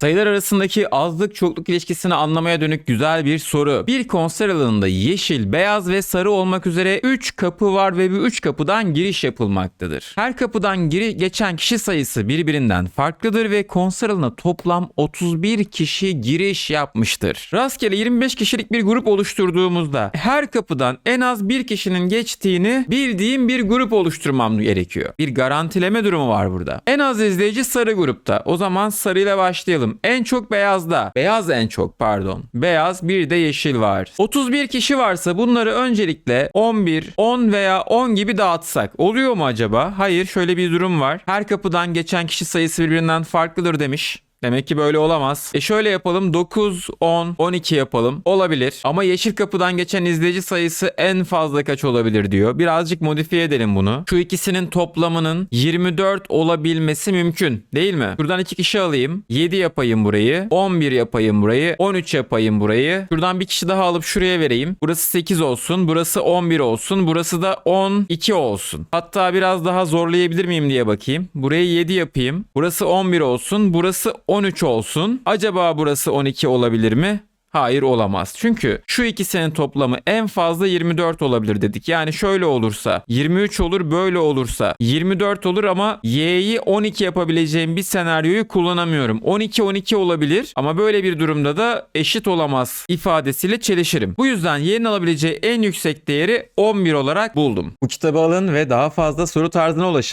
Sayılar arasındaki azlık çokluk ilişkisini anlamaya dönük güzel bir soru. Bir konser alanında yeşil, beyaz ve sarı olmak üzere 3 kapı var ve bu 3 kapıdan giriş yapılmaktadır. Her kapıdan giri geçen kişi sayısı birbirinden farklıdır ve konser alanına toplam 31 kişi giriş yapmıştır. Rastgele 25 kişilik bir grup oluşturduğumuzda her kapıdan en az bir kişinin geçtiğini bildiğim bir grup oluşturmam gerekiyor. Bir garantileme durumu var burada. En az izleyici sarı grupta. O zaman sarıyla başlayalım. En çok beyazda. Beyaz en çok pardon. Beyaz bir de yeşil var. 31 kişi varsa bunları öncelikle 11, 10 veya 10 gibi dağıtsak oluyor mu acaba? Hayır şöyle bir durum var. Her kapıdan geçen kişi sayısı birbirinden farklıdır demiş. Demek ki böyle olamaz. E şöyle yapalım 9, 10, 12 yapalım. Olabilir. Ama yeşil kapıdan geçen izleyici sayısı en fazla kaç olabilir diyor. Birazcık modifiye edelim bunu. Şu ikisinin toplamının 24 olabilmesi mümkün değil mi? Şuradan iki kişi alayım. 7 yapayım burayı. 11 yapayım burayı. 13 yapayım burayı. Şuradan bir kişi daha alıp şuraya vereyim. Burası 8 olsun. Burası 11 olsun. Burası da 12 olsun. Hatta biraz daha zorlayabilir miyim diye bakayım. Burayı 7 yapayım. Burası 11 olsun. Burası 13 olsun. Acaba burası 12 olabilir mi? Hayır olamaz. Çünkü şu ikisinin toplamı en fazla 24 olabilir dedik. Yani şöyle olursa 23 olur böyle olursa 24 olur ama y'yi 12 yapabileceğim bir senaryoyu kullanamıyorum. 12 12 olabilir ama böyle bir durumda da eşit olamaz ifadesiyle çelişirim. Bu yüzden y'nin alabileceği en yüksek değeri 11 olarak buldum. Bu kitabı alın ve daha fazla soru tarzına ulaşın.